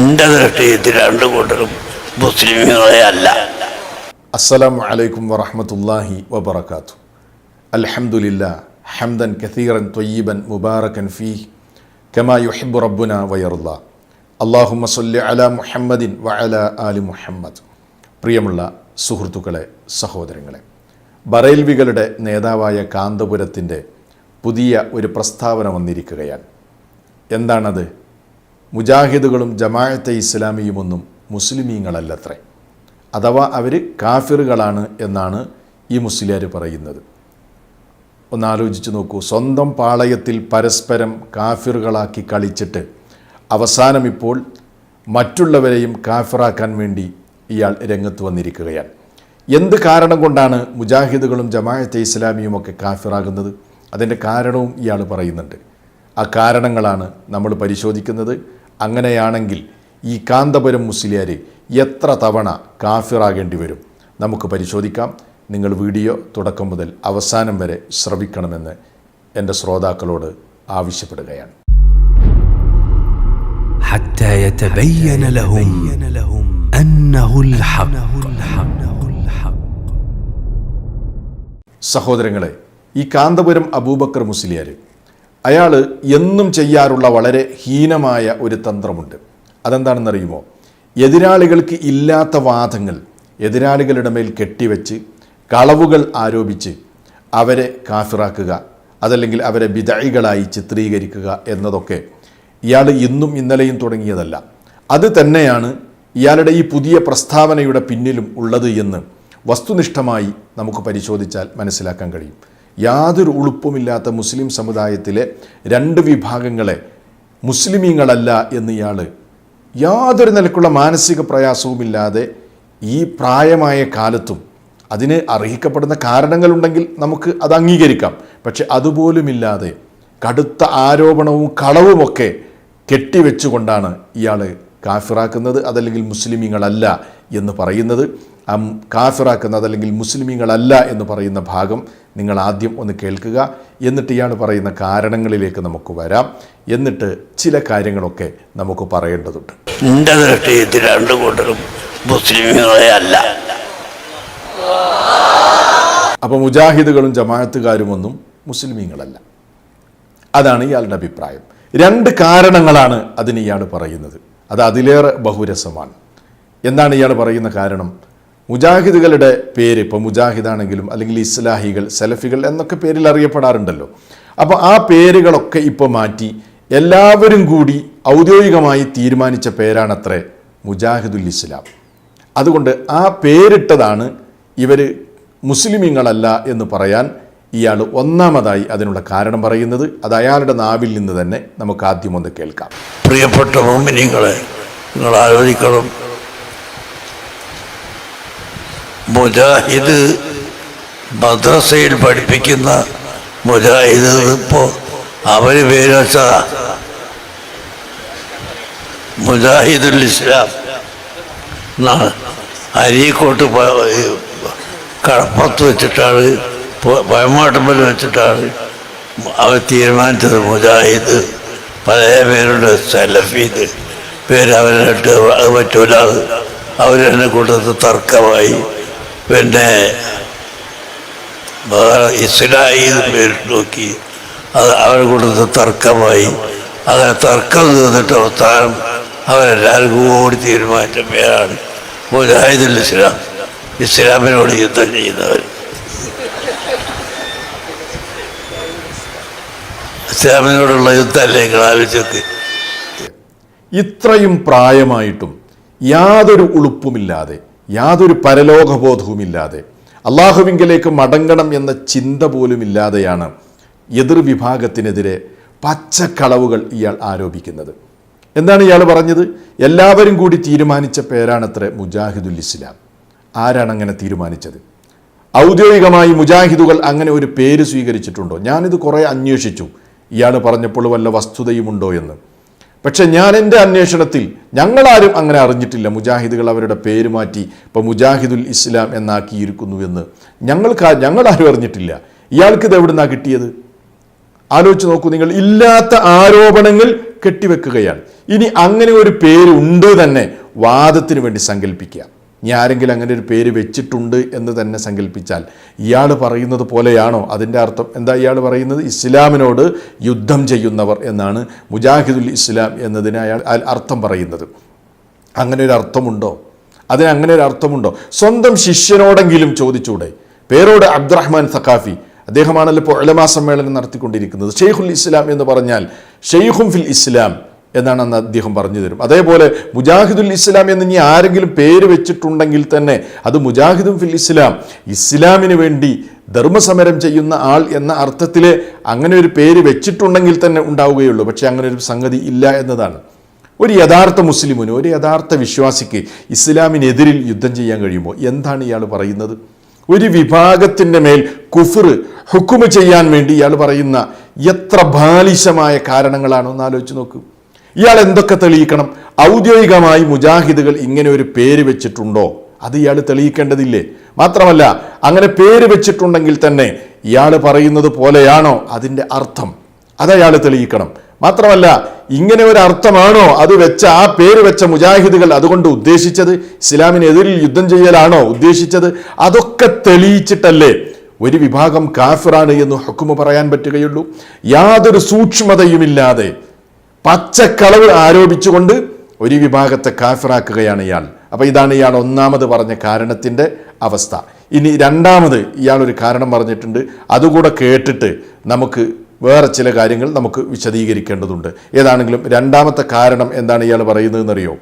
എന്റെ ദൃഷ്ടിയിൽ രണ്ടു കൂട്ടരും മുസ്ലിമുകളെ അല്ല. അസ്സലാമു അലൈക്കും വറഹമത്തല്ലാഹി വബർക്കാത്തു അൽഹംദുലില്ലാ ഹംദൻ കസീറൻ ത്വയ്യിബൻ മുബാറക്കൻ ഫീ കമാ യുഹിബ്ബു റബ്ബുന വയറുല്ല അള്ളാഹുമ്മ സല്ലി അല മുഹമ്മദിൻ വ അല ആലി മുഹമ്മദ്. പ്രിയമുള്ള സുഹൃത്തുക്കളെ സഹോദരങ്ങളെ ബറേൽവികളുടെ നേതാവായ കാന്തപുരത്തിന്റെ പുതിയ ഒരു പ്രസ്താവന വന്നിരിക്കുകയാണ്. എന്താണത്? മുജാഹിദുകളും ജമാഅത്തെ ഇസ്ലാമിയുമൊന്നും മുസ്ലിമീങ്ങളല്ലത്രേ. അഥവാ അവർ കാഫിറുകളാണ് എന്നാണ് ഈ മുസ്ലിയാർ പറയുന്നത്. ഒന്ന് ആലോചിച്ച് നോക്കൂ സ്വന്തം പാളയത്തിൽ പരസ്പരം കാഫിറുകളാക്കി കളിച്ചിട്ട് അവസാനം ഇപ്പോൾ മറ്റുള്ളവരെയും കാഫിറാക്കാൻ വേണ്ടി ഇയാൾ രംഗത്ത് വന്നിരിക്കുകയാണ്. എന്ത് കാരണം കൊണ്ടാണ് മുജാഹിദുകളും ജമാഅത്തെ ഇസ്ലാമിയും ഒക്കെ കാഫിറാകുന്നത്? അതിന്റെ കാരണവും ഇയാൾ പറയുന്നുണ്ട്. ആ കാരണങ്ങളാണ് നമ്മൾ പരിശോധിക്കുന്നത്. അങ്ങനെയാണെങ്കിൽ ഈ കാന്തപുരം മുസ്ലിയാർ എത്ര തവണ കാഫിറാകേണ്ടി വരും നമുക്ക് പരിശോധിക്കാം നിങ്ങൾ വീഡിയോ തുടക്കം മുതൽ അവസാനം വരെ ശ്രവിക്കണമെന്ന് എൻ്റെ ശ്രോതാക്കളോട് ആവശ്യപ്പെടുകയാണ് حتى يتبين لهم أنه الحق സഹോദരങ്ങളെ ഈ കാന്തപുരം അബൂബക്കർ മുസ്ലിയാർ അയാൾ എന്നും ചെയ്യാറുള്ള വളരെ ഹീനമായ ഒരു തന്ത്രമുണ്ട്. അതെന്താണെന്നറിയുമോ? എതിരാളികൾക്ക് ഇല്ലാത്ത വാദങ്ങൾ എതിരാളികളുടെ മേൽ കെട്ടിവെച്ച് കളവുകൾ ആരോപിച്ച് അവരെ കാഫിറാക്കുക അതല്ലെങ്കിൽ അവരെ വിദായികളായി ചിത്രീകരിക്കുക എന്നതൊക്കെ ഇയാൾ ഇന്നും ഇന്നലെയും തുടങ്ങിയതല്ല. അത് തന്നെയാണ് ഇയാളുടെ ഈ പുതിയ പ്രസ്താവനയുടെ പിന്നിലും ഉള്ളത് എന്ന് വസ്തുനിഷ്ഠമായി നമുക്ക് പരിശോധിച്ചാൽ മനസ്സിലാക്കാൻ കഴിയും. യാതൊരു ഉളുപ്പുമില്ലാത്ത മുസ്ലിം സമുദായത്തിലെ രണ്ട് വിഭാഗങ്ങളെ മുസ്ലിമീങ്ങളല്ല എന്ന് ഇയാൾ യാതൊരു നിലക്കുള്ള മാനസിക പ്രയാസവുമില്ലാതെ ഈ പ്രായമായ കാലത്തും അതിന് അർഹിക്കപ്പെടുന്ന കാരണങ്ങളുണ്ടെങ്കിൽ നമുക്ക് അത് അംഗീകരിക്കാം. പക്ഷെ അതുപോലുമില്ലാതെ കടുത്ത ആരോപണവും കളവുമൊക്കെ കെട്ടിവെച്ചുകൊണ്ടാണ് ഇയാൾ കാഫിറാക്കുന്നത് അതല്ലെങ്കിൽ മുസ്ലിമീങ്ങളല്ല എന്ന് പറയുന്നത്. ആ കാഫിറാക്കുന്നത് അല്ലെങ്കിൽ മുസ്ലിമീങ്ങളല്ല എന്ന് പറയുന്ന ഭാഗം നിങ്ങൾ ആദ്യം ഒന്ന് കേൾക്കുക. എന്നിട്ട് ഇയാൾ പറയുന്ന കാരണങ്ങളിലേക്ക് നമുക്ക് വരാം. എന്നിട്ട് ചില കാര്യങ്ങളൊക്കെ നമുക്ക് പറയേണ്ടതുണ്ട്. എന്റെ ദൃഷ്ടിയിൽ രണ്ടു കൂട്ടരും മുസ്ലിമീങ്ങളെ അല്ല. അപ്പോൾ മുജാഹിദുകളും ജമാഅത്തുകാരുമൊന്നും മുസ്ലിമീങ്ങളല്ല. അതാണ് ഇയാളുടെ അഭിപ്രായം. രണ്ട് കാരണങ്ങളാണ് അതിന് ഇയാൾ പറയുന്നത്. അത് അതിലേറെ ബഹുരസമാണ്. എന്താണ് ഇയാൾ പറയുന്ന കാരണം? മുജാഹിദുകളുടെ പേര് ഇപ്പോൾ മുജാഹിദാണെങ്കിലും അല്ലെങ്കിൽ ഇസ്ലാഹികൾ സലഫികൾ എന്നൊക്കെ പേരിൽ അറിയപ്പെടാറുണ്ടല്ലോ. അപ്പോൾ ആ പേരുകളൊക്കെ ഇപ്പോൾ മാറ്റി എല്ലാവരും കൂടി ഔദ്യോഗികമായി തീരുമാനിച്ച പേരാണത്രേ മുജാഹിദുൽ ഇസ്ലാം. അതുകൊണ്ട് ആ പേരിട്ടതാണ് ഇവർ മുസ്ലിമീങ്ങളല്ല എന്ന് പറയാൻ ഇയാൾ ഒന്നാമതായി അതിനുള്ള കാരണം പറയുന്നത്. അത് അയാളുടെ നാവിൽ നിന്ന് തന്നെ നമുക്ക് ആദ്യം ഒന്ന് കേൾക്കാം. പ്രിയപ്പെട്ട മോമിനിങ്ങളെ നിങ്ങൾ ആലോചിക്കണം. മുജാഹിദ് മദ്രസയിൽ പഠിപ്പിക്കുന്ന മുജാഹിദ് ഇപ്പോൾ അവർ പേര് വെച്ചതാ മുജാഹിദുൽ ഇസ്ലാം. എന്നാണ് അരീക്കോട്ട് കടപ്പത്ത് വെച്ചിട്ടാണ് പ- വെച്ചിട്ടാണ് അവർ തീരുമാനിച്ചത് മുജാഹിദ്. പഴയ പേരുണ്ട് സലഫീദ്. പേര് അവരിട്ട് അത് പറ്റൂല. അവരെന്നെ കൂട്ടത്തിൽ തർക്കമായി. പിന്നെ ഇസ്ലായി പേരിട്ട് നോക്കി. അത് അവരെ കൊടുത്ത തർക്കമായി. അങ്ങനെ തർക്കം തീർന്നിട്ട് അവസാനം അവരെല്ലാവരും കൂടി തീരുമാനിച്ച പേരാണ് മുജാഹിദുൽ ഇസ്ലാം. ഇസ്ലാമിനോട് യുദ്ധം ചെയ്യുന്നവർ ഇസ്ലാമിനോടുള്ള യുദ്ധമല്ലേ ആലോചിച്ചൊക്കെ ഇത്രയും പ്രായമായിട്ടും യാതൊരു ഉളുപ്പുമില്ലാതെ യാതൊരു പരലോകബോധവുമില്ലാതെ അള്ളാഹുവിങ്കലേക്ക് മടങ്ങണം എന്ന ചിന്ത പോലും ഇല്ലാതെയാണ് എതിർ വിഭാഗത്തിനെതിരെ പച്ചക്കളവുകൾ ഇയാൾ ആരോപിക്കുന്നത്. എന്താണ് ഇയാൾ പറഞ്ഞത്? എല്ലാവരും കൂടി തീരുമാനിച്ച പേരാണത്രേ മുജാഹിദുൽ ഇസ്ലാം. ആരാണ് അങ്ങനെ തീരുമാനിച്ചത്? ഔദ്യോഗികമായി മുജാഹിദുകൾ അങ്ങനെ ഒരു പേര് സ്വീകരിച്ചിട്ടുണ്ടോ? ഞാനിത് കുറേ അന്വേഷിച്ചു. ഇയാൾ പറഞ്ഞപ്പോൾ വല്ല വസ്തുതയുമുണ്ടോ എന്ന്. പക്ഷെ ഞാൻ എന്റെ അന്വേഷണത്തിൽ ഞങ്ങളാരും അങ്ങനെ അറിഞ്ഞിട്ടില്ല. മുജാഹിദുകൾ അവരുടെ പേര് മാറ്റി ഇപ്പോൾ മുജാഹിദുൽ ഇസ്ലാം എന്നാക്കിയിരിക്കുന്നു എന്ന്. ഞങ്ങൾക്ക് ഞങ്ങളാരും അറിഞ്ഞിട്ടില്ല. ഇയാൾക്ക് ഇത് എവിടുന്നാ കിട്ടിയത്? ആലോചിച്ച് നോക്കൂ നിങ്ങൾ ഇല്ലാത്ത ആരോപണങ്ങൾ കെട്ടിവെക്കുകയാണ്. ഇനി അങ്ങനെ ഒരു പേര് ഉണ്ട് തന്നെ വാദത്തിന് വേണ്ടി സങ്കല്പിക്കുക. ഇനി ആരെങ്കിലും അങ്ങനെ ഒരു പേര് വെച്ചിട്ടുണ്ട് എന്ന് തന്നെ സങ്കല്പിച്ചാൽ ഇയാൾ പറയുന്നത് പോലെയാണോ? അതിന്റെ അർത്ഥം എന്താ ഇയാൾ പറയുന്നത്? ഇസ്ലാമിനോട് യുദ്ധം ചെയ്യുന്നവർ എന്നാണ് മുജാഹിദുൽ ഇസ്ലാം എന്നതിന് അയാൾ അർത്ഥം പറയുന്നത്. അങ്ങനെ ഒരു അർത്ഥമുണ്ടോ? അതിന് അങ്ങനെ ഒരു അർത്ഥമുണ്ടോ? സ്വന്തം ശിഷ്യനോടെങ്കിലും ചോദിച്ചൂടെ? പേരോട് അബ്ദുറഹ്മാൻ സഖാഫി അദ്ദേഹമാണല്ലോ ഇപ്പോൾ ഉലമാ സമ്മേളനം നടത്തിക്കൊണ്ടിരിക്കുന്നത്. ഷെയ്ഖുൽ ഇസ്ലാം എന്ന് പറഞ്ഞാൽ ഷെയ്ഖും ഫിൽ ഇസ്ലാം. എന്നാണ് അന്ന് അദ്ദേഹം പറഞ്ഞു തരും. അതേപോലെ മുജാഹിദുൽ ഇസ്ലാം എന്ന് ഇനി ആരെങ്കിലും പേര് വെച്ചിട്ടുണ്ടെങ്കിൽ തന്നെ അത് മുജാഹിദും ഫിൽ ഇസ്ലാം. ഇസ്ലാമിന് വേണ്ടി ധർമ്മസമരം ചെയ്യുന്ന ആൾ എന്ന അർത്ഥത്തിൽ അങ്ങനെ ഒരു പേര് വെച്ചിട്ടുണ്ടെങ്കിൽ തന്നെ ഉണ്ടാവുകയുള്ളൂ. പക്ഷേ അങ്ങനെ ഒരു സംഗതി ഇല്ല എന്നതാണ്. ഒരു യഥാർത്ഥ മുസ്ലിമിന് ഒരു യഥാർത്ഥ വിശ്വാസിക്ക് ഇസ്ലാമിനെതിരിൽ യുദ്ധം ചെയ്യാൻ കഴിയുമോ? എന്താണ് ഇയാൾ പറയുന്നത്? ഒരു വിഭാഗത്തിന്റെ മേൽ കുഫർ ഹുക്കുമ ചെയ്യാൻ വേണ്ടി ഇയാൾ പറയുന്ന എത്ര ബാലിശമായ കാരണങ്ങളാണോ? എന്ന് ആലോചിച്ച് നോക്കൂ. ഇയാൾ എന്തൊക്കെ തെളിയിക്കണം? ഔദ്യോഗികമായി മുജാഹിദുകൾ ഇങ്ങനെ ഒരു പേര് വെച്ചിട്ടുണ്ടോ? അത് ഇയാൾ തെളിയിക്കേണ്ടതില്ലേ? മാത്രമല്ല അങ്ങനെ പേര് വെച്ചിട്ടുണ്ടെങ്കിൽ തന്നെ ഇയാൾ പറയുന്നത് പോലെയാണോ അതിന്റെ അർത്ഥം? അതയാൾ തെളിയിക്കണം. മാത്രമല്ല ഇങ്ങനെ ഒരു അർത്ഥമാണോ അത് വെച്ച ആ പേര് വെച്ച മുജാഹിദുകൾ അതുകൊണ്ട് ഉദ്ദേശിച്ചത്? ഇസ്ലാമിനെതിരിൽ യുദ്ധം ചെയ്യലാണോ ഉദ്ദേശിച്ചത്? അതൊക്കെ തെളിയിച്ചിട്ടല്ലേ ഒരു വിഭാഗം കാഫിറാണ് എന്ന് ഹുക്കുമ പറയാൻ പറ്റുകയുള്ളൂ. യാതൊരു സൂക്ഷ്മതയുമില്ലാതെ പച്ചക്കളവ് ആരോപിച്ചുകൊണ്ട് ഒരു വിഭാഗത്തെ കാഫിറാക്കുകയാണ് ഇയാൾ. അപ്പോൾ ഇതാണ് ഇയാൾ ഒന്നാമത് പറഞ്ഞ കാരണത്തിന്റെ അവസ്ഥ. ഇനി രണ്ടാമത് ഇയാൾ ഒരു കാരണം പറഞ്ഞിട്ടുണ്ട്. അതുകൂടെ കേട്ടിട്ട് നമുക്ക് വേറെ ചില കാര്യങ്ങൾ നമുക്ക് വിശദീകരിക്കേണ്ടതുണ്ട്. ഏതാണെങ്കിലും രണ്ടാമത്തെ കാരണം എന്താണ് ഇയാൾ പറയുന്നതെന്നറിയോ?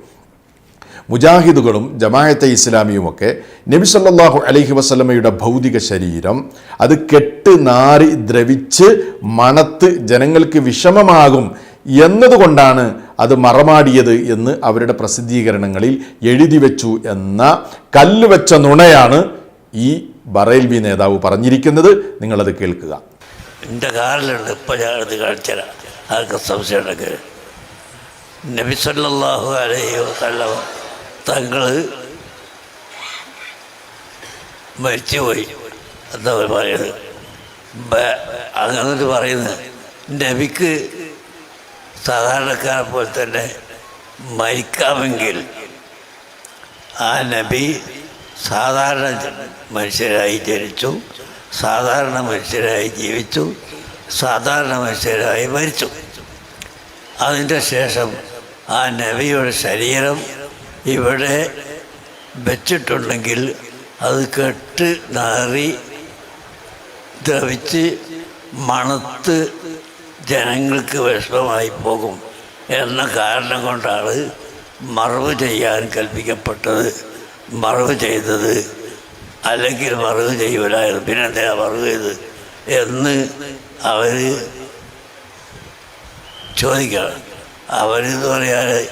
മുജാഹിദുകളും ജമായത്തെ ഇസ്ലാമിയുമൊക്കെ നബി സല്ലല്ലാഹു അലഹി വസ്ലമയുടെ ഭൗതിക ശരീരം അത് കെട്ട് നാറി ദ്രവിച്ച് മണത്ത് ജനങ്ങൾക്ക് വിഷമമാകും എന്നതുകൊണ്ടാണ് അത് മറമാടിയത് എന്ന് അവരുടെ പ്രസിദ്ധീകരണങ്ങളിൽ എഴുതി വെച്ചു എന്ന കല്ല് വെച്ച നുണയാണ് ഈ ബറേൽവി നേതാവ് പറഞ്ഞിരിക്കുന്നത്. നിങ്ങളത് കേൾക്കുക. എന്റെ കാറിലുണ്ട് ഇപ്പം ഞാൻ എടുത്ത് കാണിച്ചുതരാം ആർക്ക് സംശയം ഉണ്ടെങ്കിൽ. നബി അലൈഹി വസല്ലം തങ്ങൾ മരിച്ചുപോയി. എന്താ പറയുന്നത്? അങ്ങനെ പറയുന്നത്. നബിക്ക് സാധാരണക്കാരെ പോലെ തന്നെ മരിക്കാമെങ്കിൽ ആ നബി സാധാരണ മനുഷ്യരായി ജനിച്ചു സാധാരണ മനുഷ്യരായി ജീവിച്ചു സാധാരണ മനുഷ്യരായി മരിച്ചു. അതിന്റെ ശേഷം ആ നബിയുടെ ശരീരം ഇവിടെ വെച്ചിട്ടുണ്ടെങ്കിൽ അത് കെട്ട് നാറി ദ്രവിച്ച് മണത്ത് ജനങ്ങൾക്ക് വിഷമമായി പോകും എന്ന കാരണം കൊണ്ടാണ് മറവ് ചെയ്യാൻ കൽപ്പിക്കപ്പെട്ടത്. മറവ് ചെയ്തത് അല്ലെങ്കിൽ മറവ് ചെയ്യൂലായിരുന്നു പിന്നെ എന്തിനാ മറവ് ചെയ്ത് എന്ന് അവർ ചോദിക്കണം. അവരെന്ന് പറയാൻ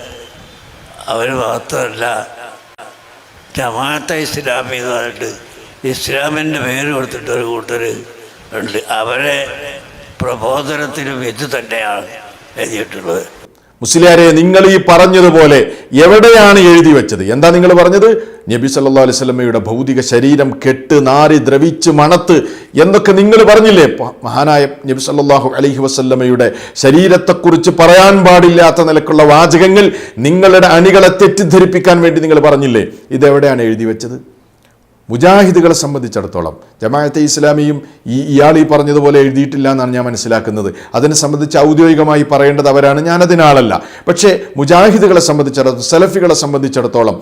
അവർ മാത്രമല്ല ജമാഅത്തെ ഇസ്ലാമി എന്ന് പറഞ്ഞിട്ട് ഇസ്ലാമിന്റെ പേര് കൊടുത്തിട്ട് ഒരു കൂട്ടർ ഉണ്ട്. അവരെ പ്രബോധനത്തിലും ഇത് തന്നെയാണ് എഴുതിയിട്ടുള്ളത്. മുസ്ലിയാരെ നിങ്ങൾ ഈ പറഞ്ഞതുപോലെ എവിടെയാണ് എഴുതി വെച്ചത്? എന്താ നിങ്ങൾ പറഞ്ഞത്? നബി സല്ലാ അലൈഹി സ്വലമയുടെ ഭൗതിക ശരീരം കെട്ട് നാരി ദ്രവിച്ച് മണത്ത് എന്നൊക്കെ നിങ്ങൾ പറഞ്ഞില്ലേ? മഹാനായ നബി സല്ലാഹു അലൈഹി വസല്ലമയുടെ ശരീരത്തെക്കുറിച്ച് പറയാൻ പാടില്ലാത്ത നിലക്കുള്ള വാചകങ്ങൾ നിങ്ങളുടെ അണികളെ തെറ്റിദ്ധരിപ്പിക്കാൻ വേണ്ടി നിങ്ങൾ പറഞ്ഞില്ലേ? ഇതെവിടെയാണ് എഴുതി വെച്ചത്? മുജാഹിദുകളെ സംബന്ധിച്ചിടത്തോളം ജമാഅത്തെ ഇസ്ലാമിയും ഈ ഇയാൾ ഈ പറഞ്ഞതുപോലെ എഴുതിയിട്ടില്ല എന്നാണ് ഞാൻ മനസ്സിലാക്കുന്നത്. അതിനെ സംബന്ധിച്ച് ഔദ്യോഗികമായി പറയേണ്ടത് അവരാണ്. ഞാനതിനാളല്ല പക്ഷേ മുജാഹിദുകളെ സംബന്ധിച്ചിടത്തോളം സലഫികളെ സംബന്ധിച്ചിടത്തോളം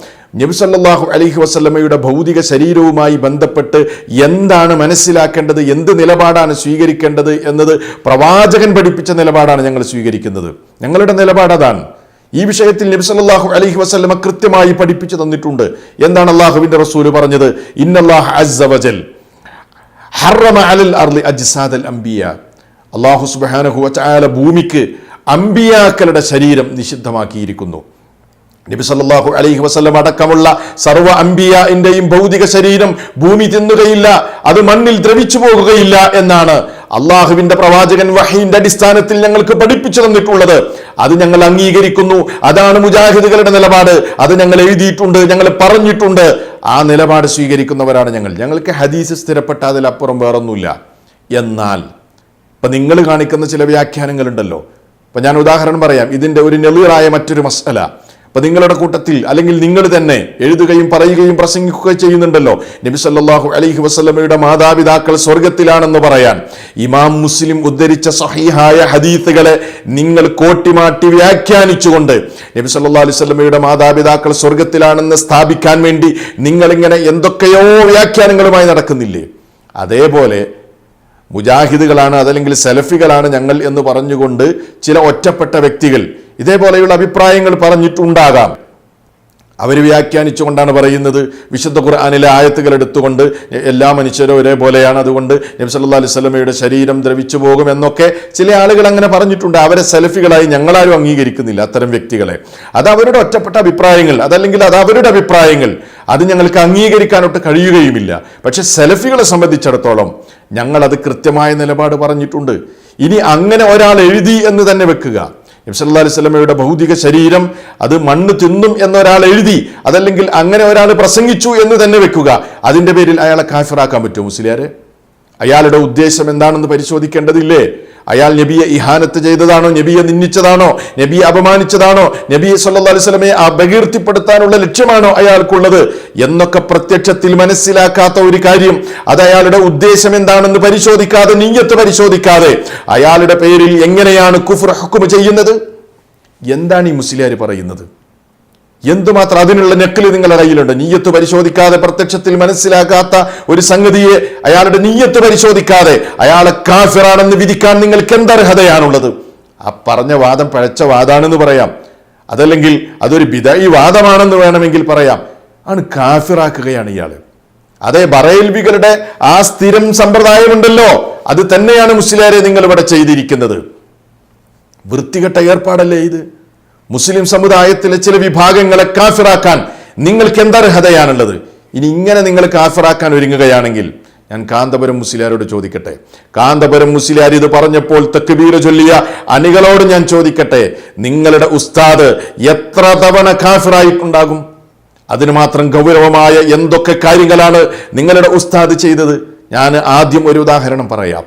സല്ലല്ലാഹു അലൈഹി വസല്ലമയുടെ ഭൗതിക ശരീരവുമായി ബന്ധപ്പെട്ട് എന്താണ് മനസ്സിലാക്കേണ്ടത് എന്ത് നിലപാടാണ് സ്വീകരിക്കേണ്ടത് എന്നത് പ്രവാചകൻ പഠിപ്പിച്ച നിലപാടാണ് ഞങ്ങൾ സ്വീകരിക്കുന്നത്. ഞങ്ങളുടെ നിലപാട് അതാണ്. ഈ വിഷയത്തിൽ നബി സല്ലല്ലാഹു അലൈഹി വസല്ലമ കൃത്യമായി പഠിപ്പിച്ചു തന്നിട്ടുണ്ട്. എന്താണ് അള്ളാഹുവിന്റെ റസൂൽ പറഞ്ഞത്? അസ്സ വജൽ ഹറമ അലൽ അർളി അജ്സാദൽ അംബിയ. അള്ളാഹു സുബ്ഹാനഹു വതആല ഭൂമിക്ക് അംബിയാക്കളുടെ ശരീരം നിഷിദ്ധമാക്കിയിരിക്കുന്നു. നബി സല്ലല്ലാഹു അലൈഹി വസ്ലം അടക്കമുള്ള സർവ അംബിയാന്റെയും ഭൗതിക ശരീരം ഭൂമി തിന്നുകയില്ല അത് മണ്ണിൽ ദ്രവിച്ചു പോകുകയില്ല എന്നാണ് അള്ളാഹുവിന്റെ പ്രവാചകൻ വഹീന്റെ അടിസ്ഥാനത്തിൽ ഞങ്ങൾക്ക് പഠിപ്പിച്ചു തന്നിട്ടുള്ളത്. അത് ഞങ്ങൾ അംഗീകരിക്കുന്നു. അതാണ് മുജാഹിദുകളുടെ നിലപാട്. അത് ഞങ്ങൾ എഴുതിയിട്ടുണ്ട് ഞങ്ങൾ പറഞ്ഞിട്ടുണ്ട്. ആ നിലപാട് സ്വീകരിക്കുന്നവരാണ് ഞങ്ങൾ. ഞങ്ങൾക്ക് ഹദീസ് സ്ഥിരപ്പെട്ട അതിലപ്പുറം വേറൊന്നുമില്ല. എന്നാൽ ഇപ്പം നിങ്ങൾ കാണിക്കുന്ന ചില വ്യാഖ്യാനങ്ങളുണ്ടല്ലോ. അപ്പൊ ഞാൻ ഉദാഹരണം പറയാം. ഇതിന്റെ ഒരു നെളിറായ മറ്റൊരു മസല അപ്പൊ നിങ്ങളുടെ കൂട്ടത്തിൽ അല്ലെങ്കിൽ നിങ്ങൾ തന്നെ എഴുതുകയും പറയുകയും പ്രസംഗിക്കുകയും ചെയ്യുന്നുണ്ടല്ലോ. നബി സല്ലല്ലാഹു അലൈഹി വസല്ലമയുടെ മാതാപിതാക്കൾ സ്വർഗത്തിലാണെന്ന് പറയാൻ ഇമാം മുസ്ലിം ഉദ്ധരിച്ച സഹീഹായ ഹദീത്തുകളെ നിങ്ങൾ കോട്ടിമാട്ടി വ്യാഖ്യാനിച്ചുകൊണ്ട് നബി സല്ലല്ലാഹു അലൈഹി വസല്ലമയുടെ മാതാപിതാക്കൾ സ്വർഗത്തിലാണെന്ന് സ്ഥാപിക്കാൻ വേണ്ടി നിങ്ങളിങ്ങനെ എന്തൊക്കെയോ വ്യാഖ്യാനങ്ങളുമായി നടക്കുന്നില്ലേ? അതേപോലെ മുജാഹിദുകളാണ് അതല്ലെങ്കിൽ സെലഫികളാണ് ഞങ്ങൾ എന്ന് പറഞ്ഞുകൊണ്ട് ചില ഒറ്റപ്പെട്ട വ്യക്തികൾ ഇതേപോലെയുള്ള അഭിപ്രായങ്ങൾ പറഞ്ഞിട്ടുണ്ടാകാം. അവർ വ്യാഖ്യാനിച്ചുകൊണ്ടാണ് പറയുന്നത്. വിശുദ്ധ ഖുർആാനിലെ ആയത്തുകൾ എടുത്തുകൊണ്ട് എല്ലാ മനുഷ്യരും ഒരേപോലെയാണ്. അതുകൊണ്ട് നബി സല്ലല്ലാഹു അലൈഹി സ്വലമയുടെ ശരീരം ദ്രവിച്ചു പോകും എന്നൊക്കെ ചില ആളുകൾ അങ്ങനെ പറഞ്ഞിട്ടുണ്ട്. അവരെ സെൽഫികളായി ഞങ്ങളാരും അംഗീകരിക്കുന്നില്ല അത്തരം വ്യക്തികളെ. അത് അവരുടെ ഒറ്റപ്പെട്ട അഭിപ്രായങ്ങൾ. അതല്ലെങ്കിൽ അത് അവരുടെ അഭിപ്രായങ്ങൾ. അത് ഞങ്ങൾക്ക് അംഗീകരിക്കാനൊട്ട് കഴിയുകയുമില്ല. പക്ഷെ സെൽഫികളെ സംബന്ധിച്ചിടത്തോളം ഞങ്ങൾ അത് കൃത്യമായ നിലപാട് പറഞ്ഞിട്ടുണ്ട്. ഇനി അങ്ങനെ ഒരാൾ എഴുതി എന്ന് തന്നെ വെക്കുക. നബ്സല്ലാ അലൈഹി സ്വലമയുടെ ഭൗതിക ശരീരം അത് മണ്ണ് തിന്നും എന്നൊരാൾ എഴുതി അതല്ലെങ്കിൽ അങ്ങനെ ഒരാൾ പ്രസംഗിച്ചു എന്ന് തന്നെ വെക്കുക. അതിന്റെ പേരിൽ അയാളെ കാഫിറാക്കാൻ പറ്റുമോ മുസ്ലിയാരെ? അയാളുടെ ഉദ്ദേശം എന്താണെന്ന് പരിശോധിക്കേണ്ടതില്ലേ? അയാൾ നബിയെ ഇഹാനത്ത് ചെയ്തതാണോ? നബിയെ നിന്ദിച്ചതാണോ? നബിയെ അപമാനിച്ചതാണോ? നബി സല്ലാ അലൈഹി വസല്ലമയെ ബകീർത്തിപ്പെടുത്താനുള്ള ലക്ഷ്യമാണോ അയാൾക്കുള്ളത്? എന്നൊക്കെ പ്രത്യക്ഷത്തിൽ മനസ്സിലാക്കാത്ത ഒരു കാര്യം. അത് അയാളുടെ ഉദ്ദേശം എന്താണെന്ന് പരിശോധിക്കാതെ നീയത്ത് പരിശോധിക്കാതെ അയാളുടെ പേരിൽ എങ്ങനെയാണ് കുഫർ ഹുക്കും ചെയ്യുന്നത്? എന്താണ് ഈ മുസ്ലിയാർ പറയുന്നത്? എന്തുമാത്രം അതിനുള്ള നെക്കിൽ നിങ്ങളുടെ കയ്യിലുണ്ട്? നീയത്ത് പരിശോധിക്കാതെ പ്രത്യക്ഷത്തിൽ മനസ്സിലാകാത്ത ഒരു സംഗതിയെ അയാളുടെ നീയത്ത് പരിശോധിക്കാതെ അയാളെ കാഫിറാണെന്ന് വിധിക്കാൻ നിങ്ങൾക്ക് എന്തർഹതയാണുള്ളത്? ആ പറഞ്ഞ വാദം പഴച്ച വാദാണെന്ന് പറയാം. അതല്ലെങ്കിൽ അതൊരു ബിദായി വാദമാണെന്ന് വേണമെങ്കിൽ പറയാം. ആണ് കാഫിറാക്കുകയാണ് ഇയാൾ. അതേ ബറേൽവികളുടെ ആ സ്ഥിരം സമ്പ്രദായമുണ്ടല്ലോ. അത് തന്നെയാണ് മുസ്ലിയാരെ നിങ്ങൾ ഇവിടെ ചെയ്തിരിക്കുന്നത്. വൃത്തികെട്ട ഏർപ്പാടല്ലേ ഇത്? മുസ്ലിം സമുദായത്തിലെ ചില വിഭാഗങ്ങളെ കാഫിറാക്കാൻ നിങ്ങൾക്ക് എന്തർഹതയാണുള്ളത് ഇനി ഇങ്ങനെ നിങ്ങൾ കാഫിറാക്കാൻ ഒരുങ്ങുകയാണെങ്കിൽ ഞാൻ കാന്തപുരം മുസ്ലിയാരോട് ചോദിക്കട്ടെ. കാന്തപുരം മുസ്ലിയാർ ഇത് പറഞ്ഞപ്പോൾ തെക്കുബീര ചൊല്ലിയ അണികളോട് ഞാൻ ചോദിക്കട്ടെ നിങ്ങളുടെ ഉസ്താദ് എത്ര തവണ കാഫിറായിട്ടുണ്ടാകും? അതിന് മാത്രം ഗൗരവമായ എന്തൊക്കെ കാര്യങ്ങളാണ് നിങ്ങളുടെ ഉസ്താദ് ചെയ്തത്? ഞാൻ ആദ്യം ഒരു ഉദാഹരണം പറയാം.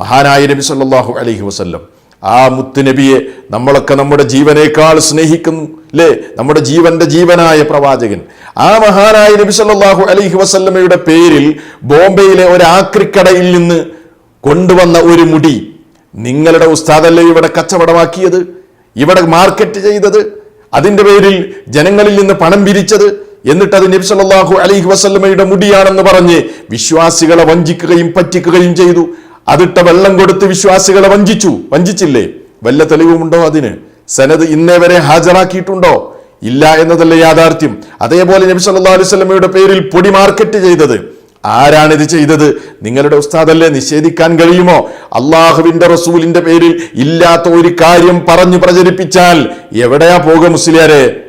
മഹാനായ നബി സല്ലാഹു അലഹി വസല്ലം ആ മുത്തുനബിയെ നമ്മളൊക്കെ നമ്മുടെ ജീവനേക്കാൾ സ്നേഹിക്കുന്നു അല്ലേ നമ്മുടെ ജീവന്റെ ജീവനായ പ്രവാചകൻ. ആ മഹാനായ നബി സല്ലാഹു അലൈഹി വസല്ലമയുടെ പേരിൽ ബോംബെയിലെ ഒരു ആക്രിക്കടയിൽ നിന്ന് കൊണ്ടുവന്ന ഒരു മുടി നിങ്ങളുടെ ഉസ്താദല്ലേ ഇവിടെ കച്ചവടമാക്കിയത്? ഇവിടെ മാർക്കറ്റ് ചെയ്തത്? അതിന്റെ പേരിൽ ജനങ്ങളിൽ നിന്ന് പണം പിരിച്ചത്? എന്നിട്ട് അത് നബി സല്ലാഹു അലൈഹി വസല്ലമയുടെ മുടിയാണെന്ന് പറഞ്ഞ് വിശ്വാസികളെ വഞ്ചിക്കുകയും പറ്റിക്കുകയും ചെയ്തു. അതിട്ട വെള്ളം കൊടുത്ത് വിശ്വാസികളെ വഞ്ചിച്ചു. വഞ്ചിച്ചില്ലേ? വല്ല തെളിവുമുണ്ടോ അതിന്? സനത് ഇന്നേ വരെ ഹാജരാക്കിയിട്ടുണ്ടോ? ഇല്ല എന്നതല്ല യാഥാർത്ഥ്യം. അതേപോലെ നബി സല്ലല്ലാഹു അലൈഹി വസല്ലമയുടെ പേരിൽ പൊടി മാർക്കറ്റ് ചെയ്തത്. ആരാണിത് ചെയ്തത്? നിങ്ങളുടെ ഉസ്താദല്ലേ? നിഷേധിക്കാൻ കഴിയുമോ? അള്ളാഹുവിന്റെ റസൂലിന്റെ പേരിൽ ഇല്ലാത്ത ഒരു കാര്യം പറഞ്ഞു പ്രചരിപ്പിച്ചാൽ എവിടെയാ പോക മുസ്ലിയാരെ?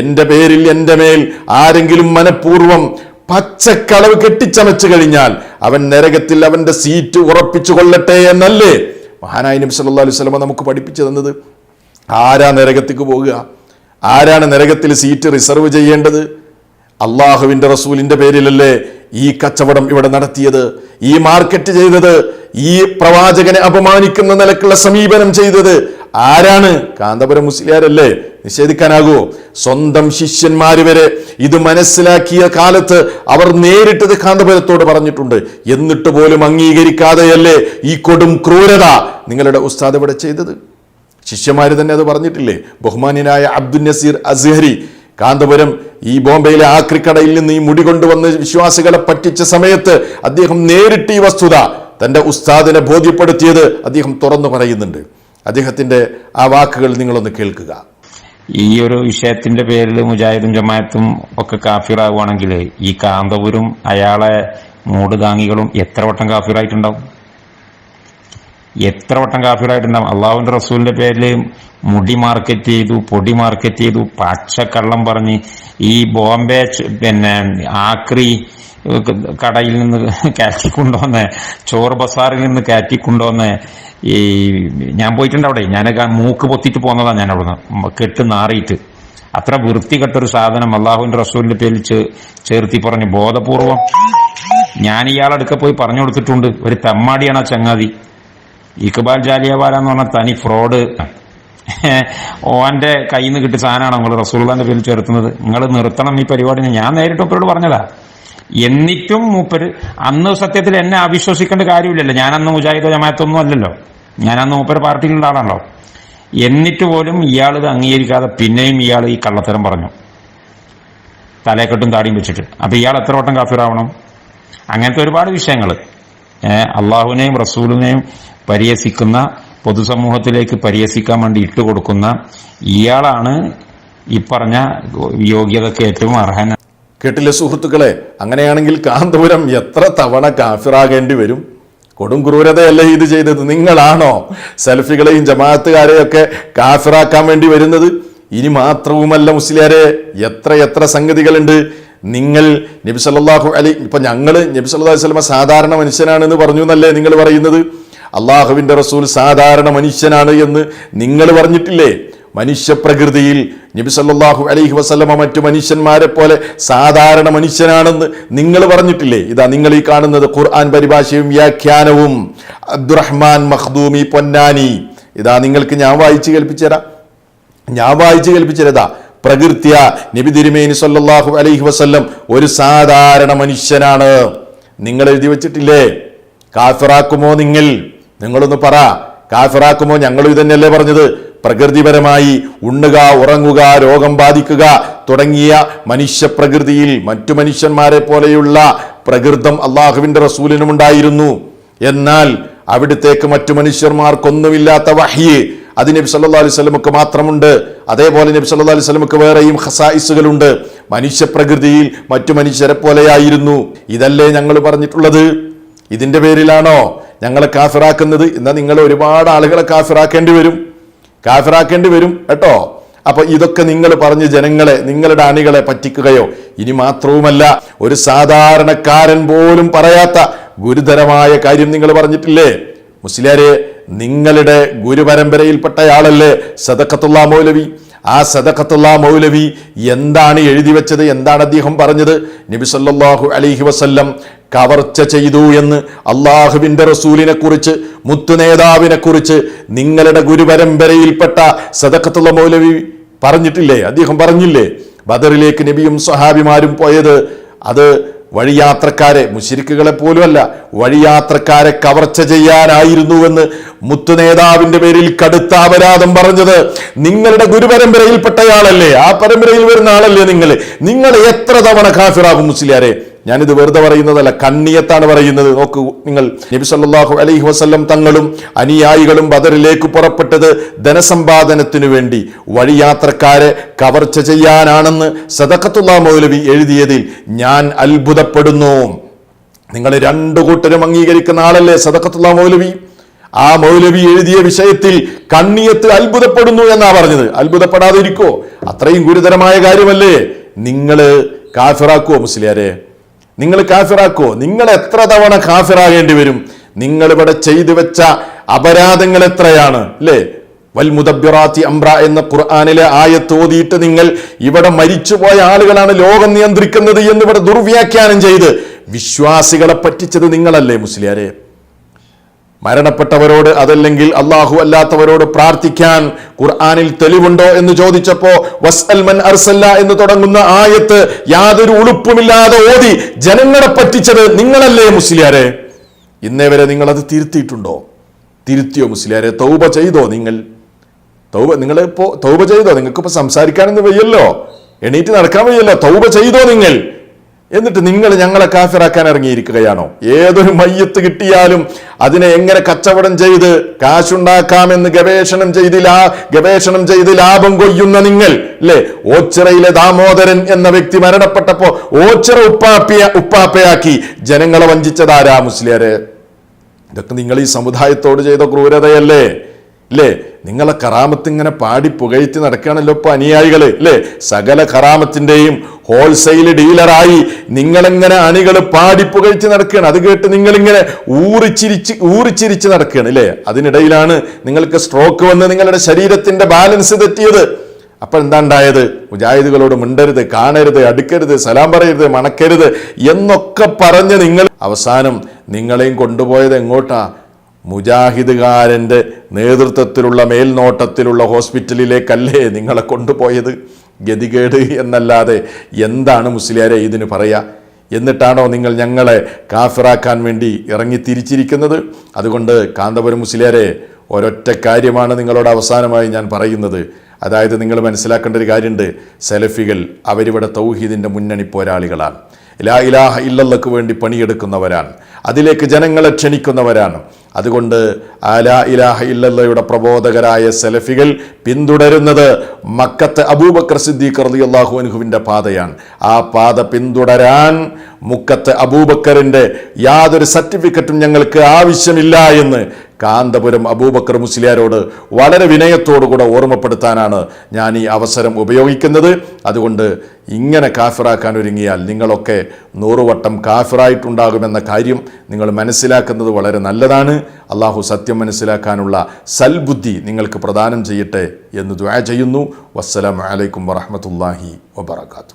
എന്റെ പേരിൽ എന്റെ മേൽ ആരെങ്കിലും മനഃപൂർവം പച്ചക്കളവ് കെട്ടിച്ചമച്ചു കഴിഞ്ഞാൽ അവൻ നരകത്തിൽ അവന്റെ സീറ്റ് ഉറപ്പിച്ചു കൊള്ളട്ടെ എന്നല്ലേ? മഹാനായ നബി സല്ലല്ലാഹു അലൈഹി വസല്ലമ നമുക്ക് പഠിപ്പിച്ചു തന്നത്. ആരാ നരകത്തേക്ക് പോകുക ആരാണ് നരകത്തിൽ സീറ്റ് റിസർവ് ചെയ്യേണ്ടത്? അള്ളാഹുവിന്റെ റസൂലിന്റെ പേരിലല്ലേ ഈ കച്ചവടം ഇവിടെ നടത്തിയത്? ഈ മാർക്കറ്റ് ചെയ്തത്? ഈ പ്രവാചകനെ അപമാനിക്കുന്ന നിലക്കുള്ള സമീപനം ചെയ്തത്? ആരാണ്? കാന്തപുരം മുസ്ലിയാരല്ലേ? നിഷേധിക്കാനാകുമോ? സ്വന്തം ശിഷ്യന്മാര് വരെ ഇത് മനസ്സിലാക്കിയ കാലത്ത് അവർ നേരിട്ടത് കാന്തപുരത്തോട് പറഞ്ഞിട്ടുണ്ട്. എന്നിട്ട് പോലും അംഗീകരിക്കാതെയല്ലേ ഈ കൊടും ക്രൂരത നിങ്ങളുടെ ഉസ്താദ് ഇവിടെ ചെയ്തത്? ശിഷ്യന്മാർ തന്നെ അത് പറഞ്ഞിട്ടില്ലേ? ബഹുമാന്യനായ അബ്ദുൽ നസീർ അസ്ഹരി കാന്തപുരം ഈ ബോംബെയിലെ ആക്രിക്കടയിൽ നിന്ന് ഈ മുടി കൊണ്ടുവന്ന് വിശ്വാസികളെ പറ്റിച്ച സമയത്ത് അദ്ദേഹം നേരിട്ട് ഈ വസ്തുത തന്റെ ഉസ്താദിനെ ബോധ്യപ്പെടുത്തിയത് അദ്ദേഹം തുറന്നു പറയുന്നുണ്ട്. അദ്ദേഹത്തിന്റെ ആ വാക്കുകൾ നിങ്ങളൊന്ന് കേൾക്കുക. ഈ ഒരു വിഷയത്തിന്റെ പേരിൽ മുജാഹിദും ജമാഅത്തും ഒക്കെ കാഫിറാവുകയാണെങ്കിൽ ഈ കാന്തപുരും അയാളെ മൂടുതാങ്ങികളും എത്ര വട്ടം കാഫിറായിട്ടുണ്ടാവും? എത്ര വട്ടം കാഫിറായിട്ടുണ്ടാവും? അള്ളാഹുവിന്റെ റസൂലിന്റെ പേരിൽ മുടി മാർക്കറ്റ് ചെയ്തു പൊടി മാർക്കറ്റ് ചെയ്തു പച്ചക്കള്ളം പറഞ്ഞ് ഈ ബോംബെ പിന്നെ ആക്രി കടയിൽ നിന്ന് കയറ്റിക്കൊണ്ടുവന്ന് ചോറ് ബസാറിൽ നിന്ന് കയറ്റിക്കൊണ്ടുവന്ന് ഈ ഞാൻ പോയിട്ടുണ്ട് അവിടെ. ഞാനൊക്കെ മൂക്ക് പൊത്തിട്ട് പോന്നതാണ് ഞാൻ അവിടുന്ന്. കെട്ട് നാറിയിട്ട്. അത്ര വൃത്തികെട്ടൊരു സാധനം അള്ളാഹുവിന്റെ റസൂലിന്റെ പേരിൽ ചേർത്തി പറഞ്ഞു ബോധപൂർവം ഞാൻ ഇയാളടുക്ക പോയി പറഞ്ഞു കൊടുത്തിട്ടുണ്ട്. ഒരു തെമ്മാടിയാണ് ആ ചങ്ങാതി. ഇക്ബാൽ ജാലിയവാല എന്ന് പറഞ്ഞ തനി ഫ്രോഡ്. ഓന്റെ കയ്യിൽ നിന്ന് കിട്ടിയ സാധനമാണ് നിങ്ങൾ റസൂള്ളാന്റെ പേരിൽ ചേർത്തുന്നത്. നിങ്ങൾ നിർത്തണം ഈ പരിപാടിനെ. ഞാൻ നേരിട്ട് ഒപ്പരോട് പറഞ്ഞതാ. എന്നിട്ടും മൂപ്പര്. അന്ന് സത്യത്തിൽ എന്നെ അവിശ്വസിക്കേണ്ട കാര്യമില്ലല്ലോ. ഞാനന്ന് മുജാഹിദോ ജമാഅത്തൊന്നും അല്ലല്ലോ. ഞാനന്ന് മൂപ്പര് പാർട്ടിയിലുള്ള ആളാണല്ലോ. എന്നിട്ട് പോലും ഇയാൾ ഇത് അംഗീകരിക്കാതെ പിന്നെയും ഇയാൾ ഈ കള്ളത്തരം പറഞ്ഞു. തലയെക്കെട്ടും താടിയും വെച്ചിട്ട്. അപ്പൊ ഇയാൾ എത്ര വട്ടം കാഫിറാവണം? അങ്ങനത്തെ ഒരുപാട് വിഷയങ്ങൾ അള്ളാഹുവിനെയും റസൂലിനെയും പരിഹസിക്കുന്ന പൊതുസമൂഹത്തിലേക്ക് പരിഹസിക്കാൻ വേണ്ടി ഇട്ടുകൊടുക്കുന്ന ഇയാളാണ് ഈ പറഞ്ഞ യോഗ്യതക്ക് ഏറ്റവും അർഹൻ. കേട്ടില്ലേ സുഹൃത്തുക്കളെ? അങ്ങനെയാണെങ്കിൽ കാന്തപുരം എത്ര തവണ കാഫിറാകേണ്ടി വരും? കൊടും ക്രൂരതയല്ലേ ഇത് ചെയ്തത്? നിങ്ങളാണോ സെൽഫികളെയും ജമാഅത്തുകാരെയും ഒക്കെ കാഫിറാക്കാൻ വേണ്ടി വരുന്നത്? ഇനി മാത്രവുമല്ല മുസ്ലിയാരെ എത്ര എത്ര സംഗതികളുണ്ട്? നിങ്ങൾ നബി സല്ലല്ലാഹു അലൈഹി ഇപ്പൊ ഞങ്ങൾ നബി സല്ലല്ലാഹു അലൈഹി വസല്ലമ സാധാരണ മനുഷ്യനാണെന്ന് പറഞ്ഞു എന്നല്ലേ നിങ്ങൾ പറയുന്നത്? അള്ളാഹുവിന്റെ റസൂൽ സാധാരണ മനുഷ്യനാണ് എന്ന് നിങ്ങൾ പറഞ്ഞിട്ടില്ലേ? മനുഷ്യപ്രകൃതിയിൽ നബി സല്ലല്ലാഹു അലൈഹി വസല്ലമ മറ്റു മനുഷ്യന്മാരെ പോലെ സാധാരണ മനുഷ്യനാണെന്ന് നിങ്ങൾ പറഞ്ഞിട്ടില്ലേ? ഇതാ നിങ്ങൾ ഈ കാണുന്നത് ഖുർആൻ പരിഭാഷയും വ്യാഖ്യാനവും. അബ്ദുറഹ്മാൻ മഖ്ദൂമി പൊന്നാനി. ഇതാ നിങ്ങൾക്ക് ഞാൻ വായിച്ചു കേൾപ്പിച്ചു ഞാൻ വായിച്ചു കേൾപ്പിച്ചതാ പ്രകൃത്യ നബി തിരുമേനി സല്ലാഹു അലൈഹി വസ്ല്ലം ഒരു സാധാരണ മനുഷ്യനാണ്. നിങ്ങൾ എഴുതി വച്ചിട്ടില്ലേ? കാഫിറാക്കുമോ നിങ്ങൾ? നിങ്ങളൊന്ന് പറ. കാഫിറാക്കുമോ? ഞങ്ങളും ഇതന്നെയല്ലേ പറഞ്ഞത്. പ്രകൃതിപരമായി ഉണ്ണുക ഉറങ്ങുക രോഗം ബാധിക്കുക തുടങ്ങിയ മനുഷ്യപ്രകൃതിയിൽ മറ്റു മനുഷ്യന്മാരെ പോലെയുള്ള പ്രകൃതം അള്ളാഹുവിന്റെ റസൂലിനുമുണ്ടായിരുന്നു. എന്നാൽ അവിടുത്തേക്ക് മറ്റു മനുഷ്യന്മാർക്കൊന്നുമില്ലാത്ത വഹിയെ അത് നബി സല്ലാ അലൈഹി സ്വലമുക്ക് മാത്രമുണ്ട്. അതേപോലെ നബി സല്ലാ അലൈഹി സ്വലമുക്ക് വേറെയും ഖസായിസുകളുണ്ട്. മനുഷ്യപ്രകൃതിയിൽ മറ്റു മനുഷ്യരെ പോലെയായിരുന്നു ഇതല്ലേ ഞങ്ങൾ പറഞ്ഞിട്ടുള്ളത്? ഇതിന്റെ പേരിലാണോ ഞങ്ങളെ കാഫിറാക്കുന്നത്? എന്നാൽ നിങ്ങൾ ഒരുപാട് ആളുകളെ കാഫിറാക്കേണ്ടി വരും. കാഫിറാക്കേണ്ടി വരും കേട്ടോ? അപ്പൊ ഇതൊക്കെ നിങ്ങൾ പറഞ്ഞ് ജനങ്ങളെ നിങ്ങളുടെ അണികളെ പറ്റിക്കുകയോ ഇനി മാത്രവുമല്ല ഒരു സാധാരണക്കാരൻ പോലും പറയാത്ത ഗുരുതരമായ കാര്യം നിങ്ങൾ പറഞ്ഞിട്ടില്ലേ? മുസ്ലിയാരെ നിങ്ങളുടെ ഗുരുപരമ്പരയിൽപ്പെട്ടയാളല്ലേ സദക്കത്തുള്ള മൗലവി? ആ സദക്കത്തുള്ള മൗലവി എന്താണ് എഴുതി വെച്ചത്? എന്താണ് അദ്ദേഹം പറഞ്ഞത്? നബി സല്ലല്ലാഹു അലൈഹി വസല്ലം കവർച്ച ചെയ്തു എന്ന് അള്ളാഹുവിന്റെ റസൂലിനെ കുറിച്ച് മുത്തു നേതാവിനെ കുറിച്ച് നിങ്ങളുടെ ഗുരുപരമ്പരയിൽപ്പെട്ട സദക്കത്തുള്ള മൗലവി പറഞ്ഞിട്ടില്ലേ? അദ്ദേഹം പറഞ്ഞില്ലേ? ബദറിലേക്ക് നബിയും സഹാബിമാരും പോയത് അത് വഴിയാത്രക്കാരെ മുശിരിക്കുകളെ പോലുമല്ല വഴിയാത്രക്കാരെ കവർച്ച ചെയ്യാനായിരുന്നുവെന്ന് മുത്തു നേതാവിന്റെ പേരിൽ കടുത്ത അപരാധം പറഞ്ഞത് നിങ്ങളുടെ ഗുരുപരമ്പരയിൽപ്പെട്ടയാളല്ലേ? ആ പരമ്പരയിൽ വരുന്ന ആളല്ലേ നിങ്ങൾ നിങ്ങൾ എത്ര തവണ കാഫിറാകും മുസ്ലിയാരെ? ഞാനിത് വെറുതെ പറയുന്നതല്ല കണ്ണിയത്താണ് പറയുന്നത്. നോക്കൂ നിങ്ങൾ നബി സല്ലാഹു അലൈഹി വസ്ല്ലം തങ്ങളും അനുയായികളും ബദറിലേക്ക് പുറപ്പെട്ടത് ധനസമ്പാദനത്തിനു വേണ്ടി. വഴിയാത്രക്കാരെ കവർച്ച ചെയ്യാനാണെന്ന് സദക്കത്തുള്ള മൗലവി എഴുതിയതിൽ ഞാൻ അത്ഭുതപ്പെടുന്നു. നിങ്ങൾ രണ്ടു കൂട്ടരും അംഗീകരിക്കുന്ന ആളല്ലേ സദക്കത്തുള്ള മൗലവി? ആ മൗലവി എഴുതിയ വിഷയത്തിൽ കണ്ണിയത്ത് അത്ഭുതപ്പെടുന്നു എന്നാ പറഞ്ഞത്. അത്ഭുതപ്പെടാതിരിക്കോ. അത്രയും ഗുരുതരമായ കാര്യമല്ലേ? നിങ്ങൾ കാഫിറാക്കുവോ മുസ്ലിയാരെ? നിങ്ങൾ കാഫിറാക്കോ? നിങ്ങൾ എത്ര തവണ കാഫിറാകേണ്ടി വരും? നിങ്ങൾ ഇവിടെ ചെയ്തു വെച്ച അപരാധങ്ങൾ എത്രയാണ്? അല്ലേ വൽ മുദബ്ബിറാത്തി അംറ എന്ന ഖുർആാനിലെ ആയത്ത് ഓതിയിട്ട് നിങ്ങൾ ഇവിടെ മരിച്ചുപോയ ആളുകളാണ് ലോകം നിയന്ത്രിക്കുന്നത് എന്ന് ഇവിടെ ദുർവ്യാഖ്യാനം ചെയ്ത് വിശ്വാസികളെ പറ്റിച്ചത് നിങ്ങളല്ലേ മുസ്ലിയാരെ? മരണപ്പെട്ടവരോട് അതല്ലെങ്കിൽ അള്ളാഹു അല്ലാത്തവരോട് പ്രാർത്ഥിക്കാൻ ഖുർആാനിൽ തെളിവുണ്ടോ എന്ന് ചോദിച്ചപ്പോ വസ്അൽ മൻ അർസല്ല എന്ന് തുടങ്ങുന്ന ആയത്ത് യാതൊരു ഉളുപ്പുമില്ലാതെ ഓതി ജനങ്ങളെ പറ്റിച്ചത് നിങ്ങളല്ലേ മുസ്ലിയാരെ? ഇന്നേ വരെ നിങ്ങൾ അത് തിരുത്തിയിട്ടുണ്ടോ? തിരുത്തിയോ മുസ്ലിയാരെ? തൗബ ചെയ്തോ നിങ്ങൾ? തൗബ നിങ്ങൾ ഇപ്പോ തൗബ ചെയ്തോ? നിങ്ങൾക്ക് ഇപ്പൊ സംസാരിക്കാനൊന്നും വയ്യല്ലോ. എണീറ്റ് നടക്കാൻ വയ്യല്ലോ. തൗബ ചെയ്തോ നിങ്ങൾ? എന്നിട്ട് നിങ്ങൾ ഞങ്ങളെ കാഫിറാക്കാൻ ഇറങ്ങിയിരിക്കുകയാണോ? ഏതൊരു മയ്യത്ത് കിട്ടിയാലും അതിനെ എങ്ങനെ കച്ചവടം ചെയ്ത് കാശുണ്ടാക്കാമെന്ന് ഗവേഷണം ചെയ്ത് ഗവേഷണം ചെയ്ത് ലാഭം കൊയ്യുന്ന നിങ്ങൾ അല്ലേ ഓച്ചിറയിലെ ദാമോദരൻ എന്ന വ്യക്തി മരണപ്പെട്ടപ്പോ ഓച്ചിറ ഉപ്പാപ്പിയ ഉപ്പാപ്പയാക്കി ജനങ്ങളെ വഞ്ചിച്ചതാരാ മുസ്ലിയര്? ഇതൊക്കെ നിങ്ങൾ ഈ സമുദായത്തോട് ചെയ്ത ക്രൂരതയല്ലേ? അല്ലേ നിങ്ങളെ കറാമത്ത് ഇങ്ങനെ പാടി പുകഴ്ത്തി നടക്കുകയാണല്ലോ ഇപ്പൊ അനുയായികൾ അല്ലേ സകല കറാമത്തിന്റെയും ഹോൾസെയിൽ ഡീലറായി നിങ്ങളിങ്ങനെ അണികൾ പാടി പുകഴ്ത്തി നടക്കുകയാണ്? അത് കേട്ട് നിങ്ങളിങ്ങനെ ഊറിച്ചിരിച്ച് ഊറിച്ചിരിച്ച് നടക്കുകയാണ് അല്ലേ അതിനിടയിലാണ് നിങ്ങൾക്ക് സ്ട്രോക്ക് വന്ന് നിങ്ങളുടെ ശരീരത്തിന്റെ ബാലൻസ് തെറ്റിയത്. അപ്പോൾ എന്താ ഉണ്ടായത്? മുജാഹിദുകളോട് മിണ്ടരുത് കാണരുത് അടുക്കരുത് സലാം പറയരുത് മണക്കരുത് എന്നൊക്കെ പറഞ്ഞ് നിങ്ങൾ അവസാനം നിങ്ങളെയും കൊണ്ടുപോയത് എങ്ങോട്ടാ? മുജാഹിദുകാരന്റെ നേതൃത്വത്തിലുള്ള മേൽനോട്ടത്തിലുള്ള ഹോസ്പിറ്റലിലേക്കല്ലേ നിങ്ങളെ കൊണ്ടുപോയത്? ഗതികേട് എന്നല്ലാതെ എന്താണ് മുസ്ലിയാരെ ഇതിന് പറയുക എന്നിട്ടാണോ നിങ്ങൾ ഞങ്ങളെ കാഫിറാക്കാൻ വേണ്ടി ഇറങ്ങി തിരിച്ചിരിക്കുന്നത്? അതുകൊണ്ട് കാന്തപുരം മുസ്ലിയാരെ ഒരൊറ്റ കാര്യമാണ് നിങ്ങളോട് അവസാനമായി ഞാൻ പറയുന്നത്. അതായത് നിങ്ങൾ മനസ്സിലാക്കേണ്ട ഒരു കാര്യമുണ്ട്. സെലഫികൾ അവരിവിടെ തൗഹീദിന്റെ മുന്നണി പോരാളികളാണ്. ലാ ഇലാഹ ഇല്ലല്ലക്ക് വേണ്ടി പണിയെടുക്കുന്നവരാണ്. അതിലേക്ക് ജനങ്ങളെ ക്ഷണിക്കുന്നവരാണ്. അതുകൊണ്ട് ആ ലാ ഇലാഹ ഇല്ലല്ലയുടെ പ്രബോധകരായ സെലഫികൾ പിന്തുടരുന്നത് മക്കത്ത് അബൂബക്കർ സിദ്ദീഖ് റളിയല്ലാഹു അനുഹുവിന്റെ പാതയാണ്. ആ പാത പിന്തുടരാൻ മുക്കത്ത് അബൂബക്കറിന്റെ യാതൊരു സർട്ടിഫിക്കറ്റും ഞങ്ങൾക്ക് ആവശ്യമില്ല എന്ന് കാന്തപുരം അബൂബക്കർ മുസ്ലിയാരോട് വളരെ വിനയത്തോടുകൂടെ ഓർമ്മപ്പെടുത്താനാണ് ഞാൻ ഈ അവസരം ഉപയോഗിക്കുന്നത്. അതുകൊണ്ട് ഇങ്ങനെ കാഫിറാക്കാൻ ഒരുങ്ങിയാൽ നിങ്ങളൊക്കെ നൂറുവട്ടം കാഫിറായിട്ടുണ്ടാകുമെന്ന കാര്യം നിങ്ങൾ മനസ്സിലാക്കുന്നത് വളരെ നല്ലതാണ്. അള്ളാഹു സത്യം മനസ്സിലാക്കാനുള്ള സൽബുദ്ധി നിങ്ങൾക്ക് പ്രദാനം ചെയ്യട്ടെ എന്ന് ദ്വാ ചെയ്യുന്നു. വസ്സലാം അലൈക്കും വറഹമത്തല്ലാഹി വബർക്കാത്തു